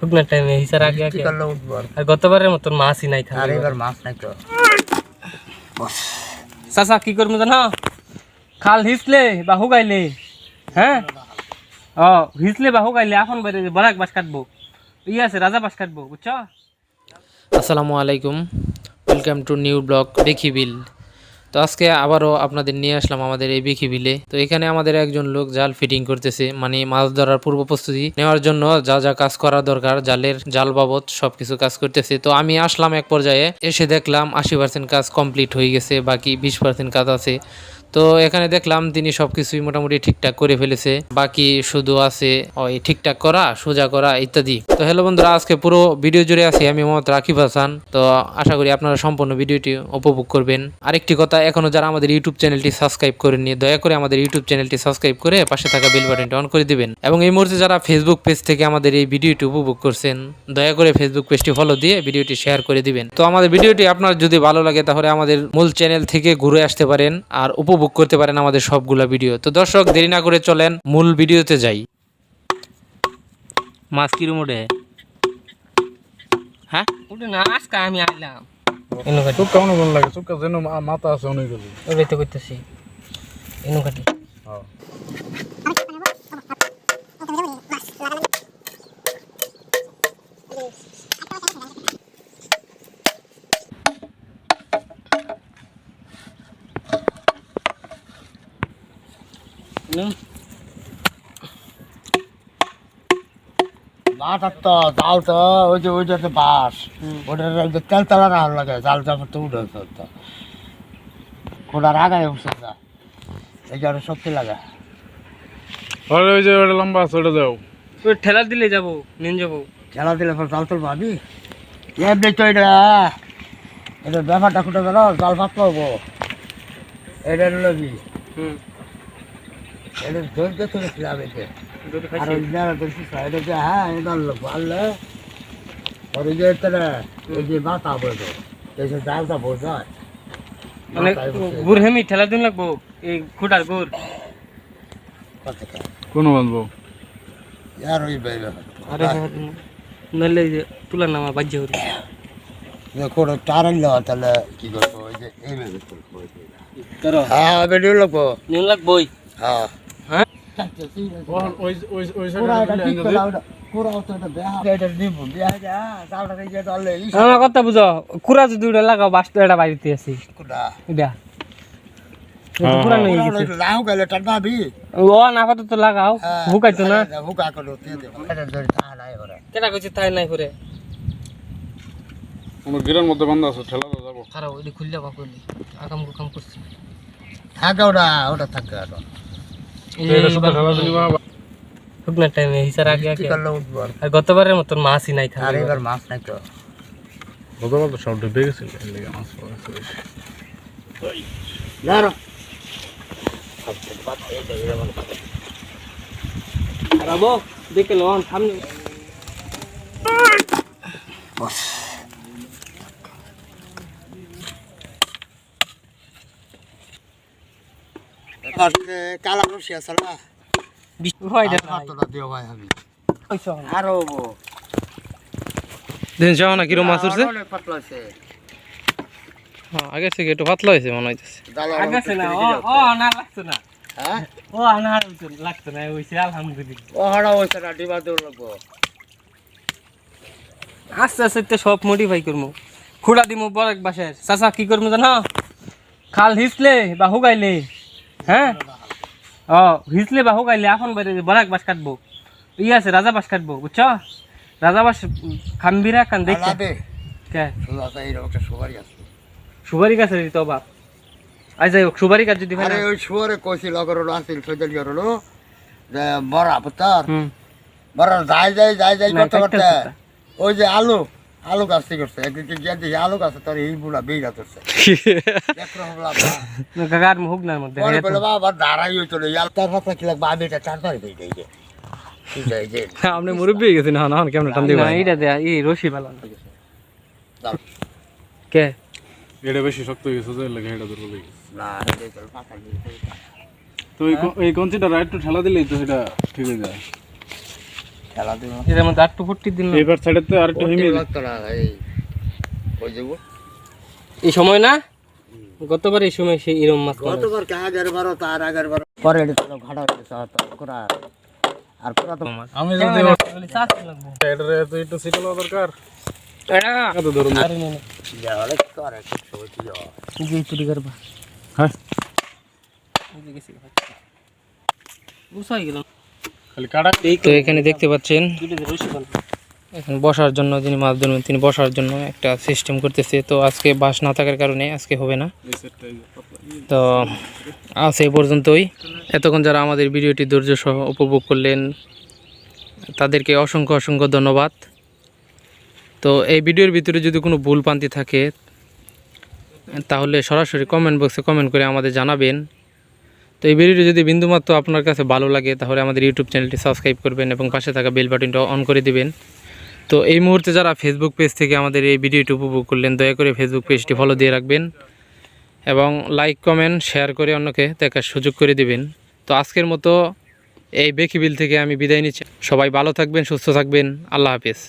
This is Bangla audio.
শুকনার টাইমে হিসার আগে আগে। করলে উঠবো আর গতবারের মতন মাছই নাই আর এবার মাছ নাই তো। চাচা কি করব জানো? খাল হিসলে বা হুগাইলে হ্যাঁ? ও হিসলে বা হুগাইলে এখন বাইরে বরাক বাস কাটবো। ই আছে রাজা বাস কাটবো বুঝছ? আসসালামু আলাইকুম। ওয়েলকাম টু নিউ ব্লগ বিল তো আজকে আবারও আপনাদের নিয়ে আসলাম আমাদের এই বিলে তো এখানে আমাদের একজন লোক জাল ফিটিং করতেছে মানে মাছ ধরার পূর্ব প্রস্তুতি নেওয়ার জন্য যা যা কাজ করা দরকার, জালের, জাল বাবদ সবকিছু কাজ করতেছে। তো আমি আসলাম এক পর্যায়ে, এসে দেখলাম আশি পার্সেন্ট কাজ কমপ্লিট হয়ে গেছে, বাকি বিশ পার্সেন্ট কাজ আছে। তো এখানে দেখলাম তিনি সবকিছুই মোটামুটি ঠিকঠাক করে ফেলেছে। বাকি শুধু আছে ওই ঠিকঠাক করা, সোজা করা ইত্যাদি। তো হ্যালো বন্ধুরা, আজকে পুরো ভিডিও জুড়ে আছি আমি মোহাম্মদ রাকিব হাসান। তো আশা করি আপনারা সম্পূর্ণ ভিডিওটি উপভোগ করবেন। আরেকটি কথা, এখনও যারা আমাদের ইউটিউব চ্যানেলটি সাবস্ক্রাইব করেননি, দয়া করে আমাদের ইউটিউব চ্যানেলটি সাবস্ক্রাইব করে পাশে থাকা বেল বাটনটি অন করে দিবেন। এবং এই মুহূর্তে যারা ফেসবুক পেজ থেকে আমাদের এই ভিডিওটি উপভোগ করছেন, দয়া করে ফেসবুক পেজটি ফলো দিয়ে ভিডিওটি শেয়ার করে দিবেন। তো আমাদের ভিডিওটি আপনার যদি ভালো লাগে, তাহলে আমাদের মূল চ্যানেল থেকে ঘুরে আসতে পারেন আর উপভোগ করতে পারেন আমাদের সবগুলা ভিডিও। তো দর্শক দেরি না করে চলেন মূল ভিডিওতে যাই। মাছ কিরম ওঠে? হ্যাঁ? ওটা না আজকে আমি আইলাম। এনু কাটি। চুক্কা মনে ভালো লাগে চুক্কা যেন মাথা আছে অনেক ওটাই তো করতেছি এনু কাটি। হ্যাঁ। আর তো জাল তো ওই যে ওই যে বাস ওটা ওই যে তেল তেলা না লাগে জাল জাল তো উঠে তো আগায় উঠছে না। এই যে ওটা শক্তি লাগে। ওই যে ওটা লম্বা আছে ওটা যাও ওই ঠেলা দিলে যাব নিন যাব। খেলা দিলে পর জাল তুলবো আমি? এমনি তো এটা এটা ব্যাপারটা খুঁটে গেল জাল ভাত পাবো এটা লবি হুম। এটা ধরতে এতে দুটো আর ওই নেড়া ধরছি এটা যে হ্যাঁ এটা লোক আর ওই যে এটা এই যে মাথা বোঝো এই যে জালটা বোঝায় মানে গুড় হেমি ঠেলা দিন লাগবো এই খুঁটার গুড়? কোনো বাঁধবো আর ওই বাইরে আরে নাহলে যে তুলার নামা বাজ্য করি কোনো টারেন নেওয়া তাহলে কি করব? ওই যে এইভাবে করব হ্যাঁ বেরিয়ে লাগবো। নিন লাগবোই হ্যাঁ। হ্যাঁ ওই ওই ওই আমার কথা বুঝো কুড়া যদি ওটা লাগাও বাস এটা বাড়িতে আছি। এটা। গেলে টানাবি ও না। লাগাও হুকাইতো নাই কেটা কইছে তাই নাই করে কোনো গিরের মধ্যে বান্ধা আছে ঠেলা যাব। খারাপ ওইটা খুললে বা করলি আকাম কুকাম করছি। থাকে ওটা ওটা থাকে শুকনার টাইমে হিসার আগে আর আর গতবারের মতন মাছই নাই আর খালি এবার মাছ নাই তো। গতবার তো সব ডুবে গেছিল মাছ পাওয়া সামনে। কালা রসি আছে না? আরও দিন যাও না কিরম মাছ উঠছে? থেকে একটু পাতলা হয়েছে মনে হইতেছে। আস্তে আস্তে সব মডিফাই করব খুঁড়া দিমু বড় বাসের। চাচা কি করব জানো? খাল হিসলে বা হুগাইলে? হ্যাঁ? ও হিসলে বা হুগাইলে এখন বাইরে বড় এক বাস কাটবো। ই আছে রাজা বাস কাটবো বুঝছ? রাজা বাস খানবিরা খান দেখতে আলাবে কে? শুধু আছে এই একটা সুপারি আছে। সুপারি গাছ তো বাপ আই যাই হোক সুপারি গাছ যদি আরে ওই শুয়ারে কইছি লগর আসিল সজল গরলো যে বড়া পুতার হুম। বড় যাই যাই যাই যাই করতে করতে। ওই যে আলু আলু গাছ থেকে করছে একদিন গিয়ে দেখি আলু গাছ তোর এই বুড়া বেগা করছে গাগার মুখ না মধ্যে পরে বলে বাবা দাঁড়াই হইতো রে ইয়াল তার কি লাগবে? আমি এটা চার ধরে দেই দেই যে। ঠিক আছে যে। আপনি মুরব্বী হয়ে গেছেন না কেমন টান না এইটা দেয়া এই রশি ভালো না। কে? এটা বেশি শক্ত হয়ে গেছে লেগে এটা দুর্বল হয়ে গেছে। না এই তো তো এই ক- এই রাইট টু ঠেলা দিলেই তো সেটা ঠিক হয়ে যায়। খেলা দিব এর মধ্যে আটটু ফুটটি দিন। এবার সাইডে তো আর একটু হিমি লাগতো না এই ওই যে এই সময় না? গতবার এই সময় সেই এরম মাছ গতবার কে আগের বারো তার আগের বারো পরে এটা তো ঘাটা হয়ে করা আর পুরা তো আমি যদি চাষ লাগবো। এটারে তো একটু সিটা দরকার। এটা, কত ধরুন আরে নে, নে। যাওয়ালে করে সবাই কি যাওয়া এই যে এই তুলি করবা। হ্যাঁ। গেছি, গেলাম। তো এখানে দেখতে পাচ্ছেন। এখন বসার জন্য যিনি মাছ ধরবেন, তিনি বসার জন্য একটা সিস্টেম করতেছে। তো আজকে বাস না থাকার কারণে আজকে হবে না। তো আজ এই পর্যন্তই। এতক্ষণ যারা আমাদের ভিডিওটি ধৈর্য সহ উপভোগ করলেন, তাদেরকে অসংখ্য অসংখ্য ধন্যবাদ। তো এই ভিডিওর ভিতরে যদি কোনো ভুল পান্তি থাকে, তাহলে সরাসরি কমেন্ট বক্সে কমেন্ট করে আমাদের জানাবেন। তো এই ভিডিওটি যদি বিন্দুমাত্র আপনার কাছে ভালো লাগে, তাহলে আমাদের ইউটিউব চ্যানেলটি সাবস্ক্রাইব করবেন এবং পাশে থাকা বেল বাটনটা অন করে দিবেন। তো এই মুহূর্তে যারা ফেসবুক পেজ থেকে আমাদের এই ভিডিওটি উপভোগ করলেন, দয়া করে ফেসবুক পেজটি ফলো দিয়ে রাখবেন এবং লাইক কমেন্ট শেয়ার করে অন্যকে দেখার সুযোগ করে দিবেন। তো আজকের মতো এই বেকিবিল থেকে আমি বিদায় নিচ্ছি। সবাই ভালো থাকবেন, সুস্থ থাকবেন। আল্লাহ হাফিজ।